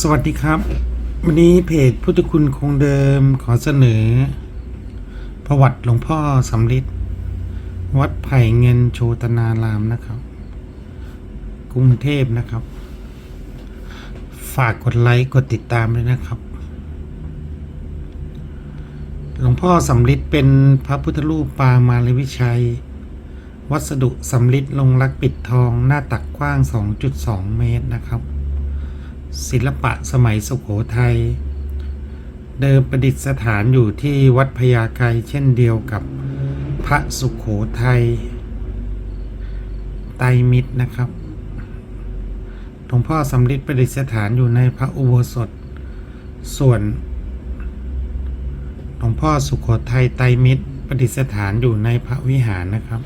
สวัสดีครับ วันนี้เพจพุทธคุณคงเดิมขอเสนอ ประวัติหลวงพ่อสำริดวัดไผ่เงินโชตนารามนะครับ กรุงเทพนะครับ ฝากกดไลค์กดติดตามด้วยนะครับ หลวงพ่อสำริดเป็นพระพุทธรูปปางมาลวิชัย วัสดุสำริดลงรักปิดทองหน้าตักกว้าง 2.2 เมตรนะครับ ศิลปะสมัยสุขโขทัยเดิมประดิษฐานอยู่ที่วัดพญาไกรเช่นเดียวกับพระสุขโขทัยไตมิตรนะครับหลวงพ่อสำริดประดิษฐานอยู่ในพระอุโบสถ ส่วนหลวงพ่อสุขโขทัยไตมิตรประดิษฐานอยู่ในพระวิหารนะครับ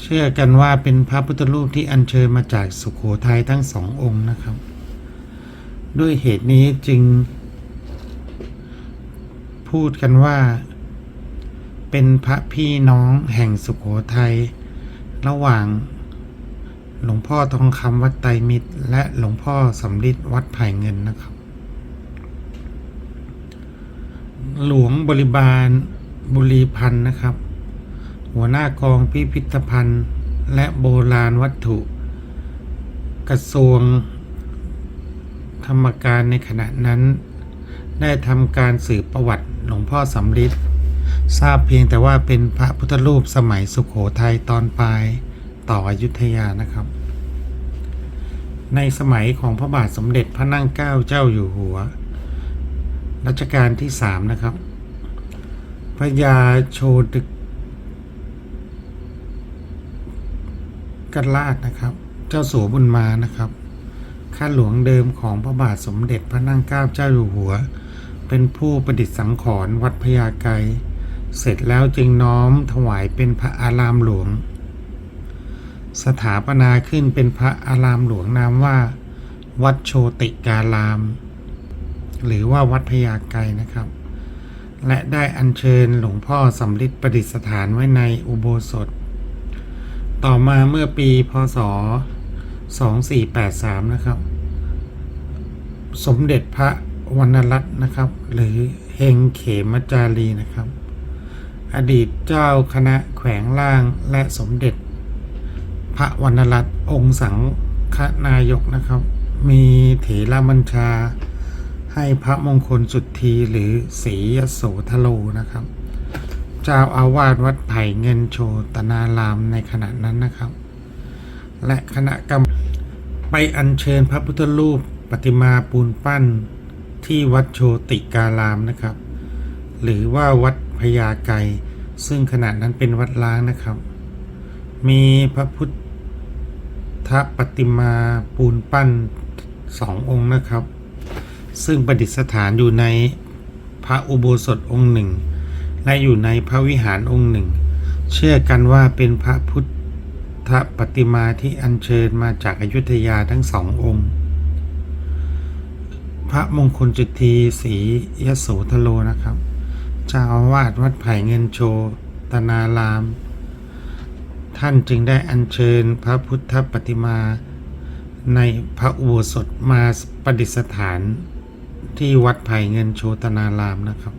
เชื่อกันว่าเป็นพระพุทธรูปที่อัญเชิญมาจากสุขโขทัยทั้งสององค์นะครับ ด้วยเหตุนี้จึง พูดกันว่า เป็นพระพี่น้องแห่งสุขโขทัยระหว่าง หลวงพ่อทองคำวัดไตรมิตร และหลวงพ่อสำริดวัดไผ่เงินนะครับ หลวงบริบาลบุรีพันธ์นะครับ หัวหน้ากองพิพิธภัณฑ์ และโบราณวัตถุ กระทรวง ธรรมการในขณะนั้น ได้ทำการสืบประวัติหลวงพ่อสำริดทราบเพียงแต่ว่าเป็นพระพุทธรูปสมัยสุขโขทัยตอนปลายต่ออยุธยานะครับ ในสมัยของพระบาทสมเด็จพระนั่งเกล้าเจ้าอยู่หัว รัชกาลที่สามนะครับ พระยาโชดึกกราชนะครับ เจ้าสัวบุญมานะครับ ข้าหลวงเดิมของพระบาทสมเด็จพระนั่งเกล้าเจ้าอยู่หัว เป็นผู้ประดิษฐ์สังขรณ์วัดพญาไกรเสร็จแล้วจึงน้อมถวายเป็นพระอารามหลวง สถาปนาขึ้นเป็นพระอารามหลวงนามว่า วัดโชติการาม หรือว่าวัดพญาไกรนะครับ และได้อัญเชิญหลวงพ่อสำริดประดิษฐานไว้ในอุโบสถ ต่อมาเมื่อปีพศ 2483 นะครับ สมเด็จพระวรรณรัตน์นะครับ หรือเฮงเขมจารีนะครับ อดีตเจ้าคณะแขวงล่างและสมเด็จ พระวรรณรัตน์องค์สังฆนายกนะครับ มีเถรบัญชา ให้พระมงคลสุทธีหรือศรียโสทโลนะครับ เจ้าอาวาสวัดไผ่เงินโชตนารามในขณะนั้นนะครับ และคณะกรรมไปอัญเชิญพระพุทธรูปปฏิมาปูนปั้นที่วัดโชติการามนะครับ หรือว่าวัดพญาไกซึ่งขณะนั้นเป็นวัดล้างนะครับ มีพระพุทธปฏิมาปูนปั้นสององค์นะครับ ซึ่งประดิษฐานอยู่ในพระอุโบสถองค์หนึ่ง และอยู่ในพระวิหารองค์หนึ่ง เชื่อกันว่าเป็นพระพุทธ ปฏิมาที่อัญเชิญมาจากอายุทยาทั้งสององค์ พระมงคลจุทีศรียโสธโลนะครับ เจ้าอาวาสวัดไผ่เงินโชตนาราม ท่านจึงได้อัญเชิญพระพุทธปฏิมาในพระอุโบสถมาประดิษฐานที่วัดไผ่เงินโชตนารามนะครับ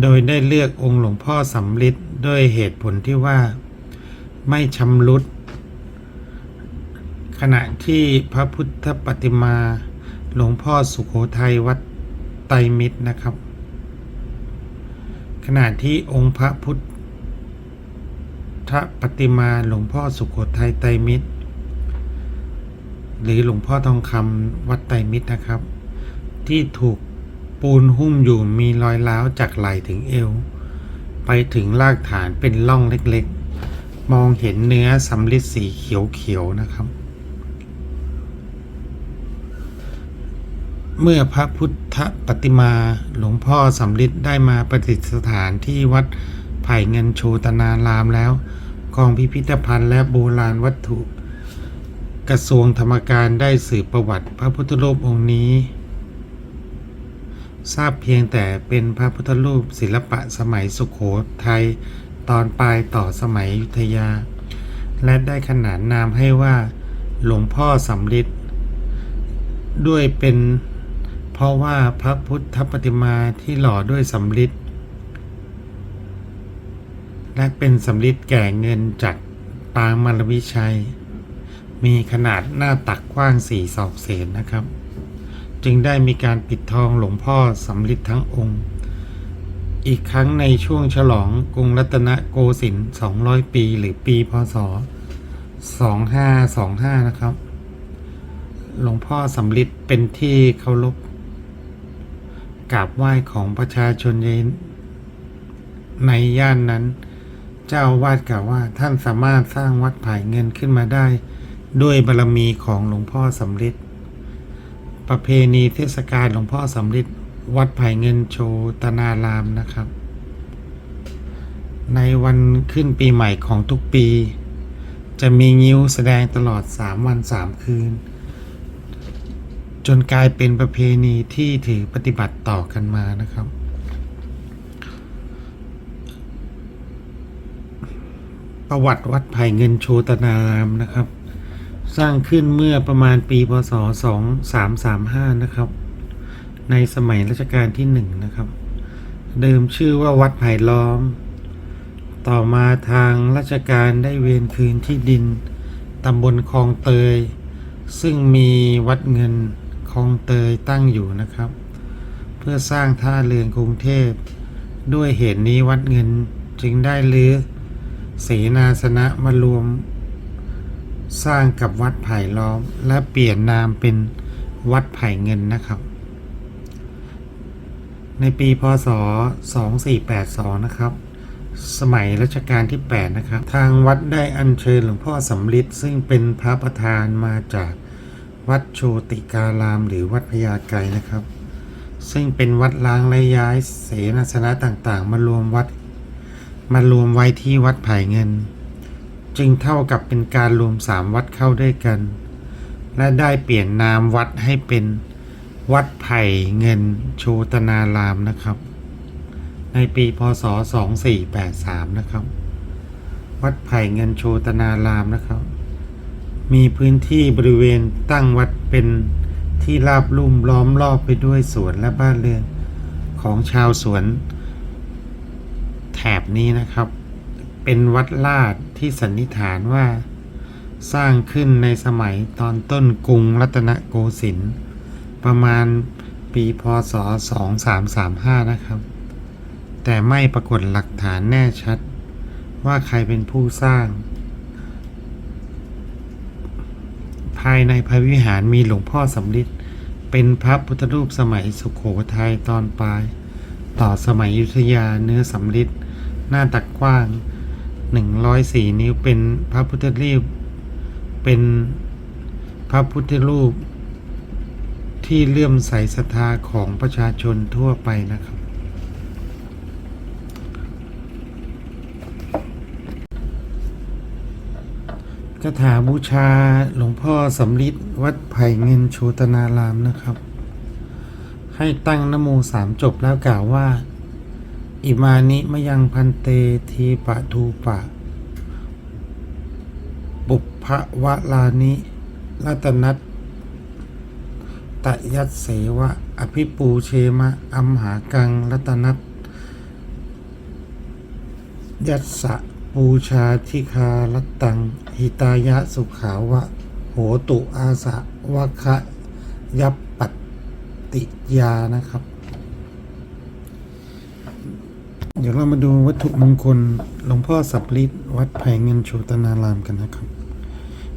โดยได้เลือกองค์หลวงพ่อสำริด ด้วยเหตุผลที่ว่าไม่ชำรุด ขณะที่พระพุทธปฏิมาหลวงพ่อสุขโขทัยวัดไตรมิตรนะครับ ขณะที่องค์พระพุทธปฏิมาหลวงพ่อสุขโขทัยไตรมิตร หรือหลวงพ่อทองคำวัดไตรมิตรนะครับ ที่ถูกปูนหุ้มอยู่มีรอยร้าวจากไหล่ถึงเอว ไปถึงรากฐานเป็นร่องเล็กๆ มองเห็นเนื้อสำริดสีเขียวๆนะครับ เมื่อพระพุทธปฏิมาหลวงพ่อสำริดได้มาประดิษฐานที่วัดไผ่เงินโชตนารามแล้วกองพิพิธภัณฑ์และโบราณวัตถุ กระทรวงธรรมการได้สืบประวัติพระพุทธรูปองค์นี้ ทราบเพียงแต่เป็นพระพุทธรูปศิลปะสมัยสุขโขทัยตอนปลายต่อสมัยอยุธยา และได้ขนานนามให้ว่าหลวงพ่อสำริดด้วยเป็นเพราะว่าพระพุทธปฏิมาที่หล่อด้วยสำริดและเป็นสำริดแก่เงินจากปางมารวิชัย มีขนาดหน้าตักกว้างสี่ศอกเศษนะครับ จึงได้มีการปิดทองหลวงพ่อสำริดทั้งองค์ อีกครั้งในช่วงฉลองกรุงรัตนโกสินทร์200 ปีหรือปีพศ 2525 นะครับ หลวงพ่อสำริดเป็นที่เคารพกราบไหว้ของประชาชนในย่านนั้น เจ้าวาดกล่าวว่าท่านสามารถสร้างวัดผายเงินขึ้นมาได้ ด้วยบารรมีของหลวงพ่อสำริด ประเพณีเทศกาลหลวงพ่อสำริดวัดไผายเงินโชตนารามนะครับ ในวันขึ้นปีใหม่ของทุกปี จะมีงิ้วแสดงตลอด 3 วัน 3 คืน จนกลายเป็นประเพณีที่ถือปฏิบัติต่อกันมานะครับ ประวัติวัดไผ่เงินโชตนารามนะครับ สร้างขึ้นเมื่อประมาณปีพศ 2335 นะครับ ในสมัยรัชกาลที่หนึ่งนะครับ เดิมชื่อว่าวัดไผ่ล้อม ต่อมาทางราชการได้เวียนคืนที่ดินตำบลคลองเตย ซึ่งมีวัดเงินคลองเตยตั้งอยู่นะครับ เพื่อสร้างท่าเรือกรุงเทพ ด้วยเหตุนี้วัดเงินจึงได้รื้อเสนาสนะมารวม สร้างกับวัดไผ่ล้อม และเปลี่ยนนามเป็นวัดไผ่เงินนะครับ ในปีพศ 2482 นะครับ สมัยรัชกาลที่ 8 นะครับ ทางวัดได้อัญเชิญหลวงพ่อสำริดซึ่งเป็นพระประธานมาจากวัดโชติการามหรือวัดพญาไกรนะครับ ซึ่งเป็นวัดล้างและย้ายเสนาสนะต่างๆ มารวมวัดมารวมไว้ที่วัดไผ่เงิน จึงเท่ากับเป็นการรวมสามวัดเข้าด้วยกัน และได้เปลี่ยนนามวัดให้เป็นวัดไผ่เงินโชตนารามนะครับ ในปีพศ 2483 นะครับ วัดไผ่เงินโชตนารามนะครับ มีพื้นที่บริเวณตั้งวัดเป็นที่ราบลุ่มล้อมรอบไปด้วยสวนและบ้านเรือนของชาวสวนแถบนี้นะครับ เป็นวัดลาด ที่สันนิษฐานว่า สร้างขึ้นในสมัยตอนต้นกรุงรัตนโกสินทร์ประมาณปีพศ 2335 นะครับ แต่ไม่ปรากฏหลักฐานแน่ชัด ว่าใครเป็นผู้สร้าง ภายในพระวิหารมีหลวงพ่อสำริดเป็นพระพุทธรูปสมัยสุขโขทัยตอนปลาย ต่อสมัยอยุธยาเนื้อสำริดหน้าตักกว้าง 104 นิ้วเป็นพระพุทธรูปเป็นพระพุทธรูป ที่เลื่อมใสศรัทธาของประชาชนทั่วไปนะครับ คาถาบูชาหลวงพ่อสำริดวัดไผ่เงินโชตนารามนะครับ ให้ตั้งนโมสามจบแล้วกล่าวว่า อิมานิมะยังพันเตทีปะทูปะ บุพพวะลานิรัตนัตตะยัตเสวะ อภิปูเชมะ อัมหากังรัตนัตยัสสะปูชาทิคารัตตัง หิตายะสุขาวะ โหตุอาสะวะคะยัปปัตติยานะครับ เดี๋ยวเรามาดูวัตถุมงคลหลวงพ่อสับลิดวัดไผ่เงินโชตนารามกันนะครับ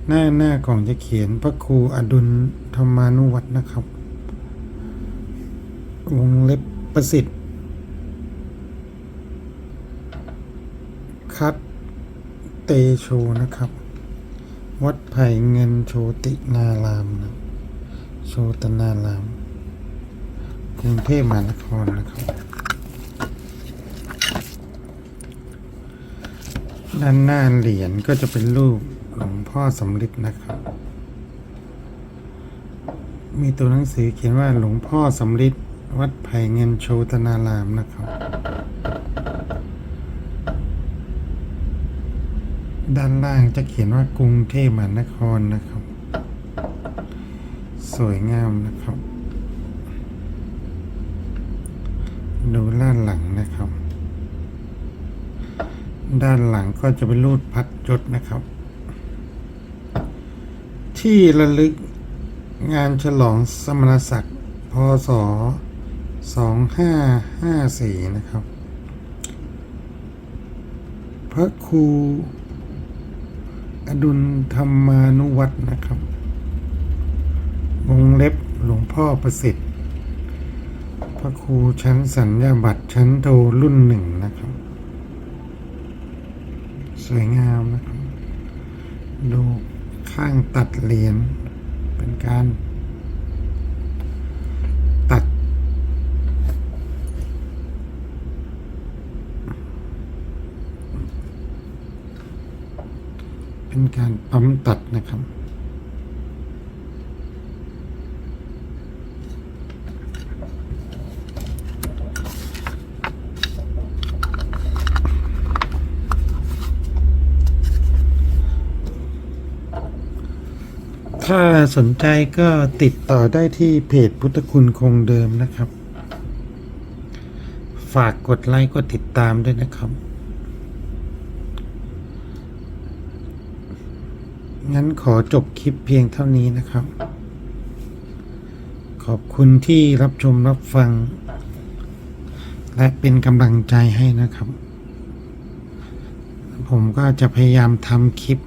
หน้าหน้ากล่องจะเขียนพระครูอดุลธรรมานุวัตนะครับ วงเล็บประสิทธิ์คัดเตโชนะครับ วัดไผ่เงินโชตินารามนะโชตนารามกรุงเทพมหานครนะครับ ด้านหน้าเหรียญก็จะเป็นรูปหลวงพ่อสำริดนะครับ มีตัวหนังสือเขียนว่าหลวงพ่อสำริดวัดไผ่เงินโชตนารามนะครับ ด้านล่างจะเขียนว่ากรุงเทพมหานครนะครับ สวยงามนะครับ ดูด้านหลังนะครับ ด้านหลังก็จะเป็นรูดพัดยศนะครับ ที่ระลึกงานฉลองสมณศักดิ์พศ 2554 นะครับ พระครูอดุลธรรมานุวัตรนะครับ วงเล็บหลวงพ่อประสิทธิ์ พระครูชั้นสัญญาบัตรชั้นโทรุ่นหนึ่งน วยงามนะครับ ดูข้างตัดเหรียญเป็นการ ตัด เป็นการปั๊มตัดนะครับ ถ้าสนใจก็ติดต่อได้ที่เพจพุทธคุณคงเดิมนะครับ ฝากกดไลค์กดติดตามด้วยนะครับ งั้นขอจบคลิปเพียงเท่านี้นะครับ ขอบคุณที่รับชมรับฟัง และเป็นกำลังใจให้นะครับ ผมก็จะพยายามทำคลิป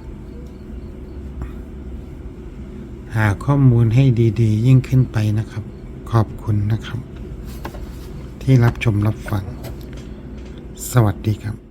หาข้อมูลให้ดีๆ ยิ่งขึ้นไปนะครับ ขอบคุณนะครับ ที่รับชมรับฟัง สวัสดีครับ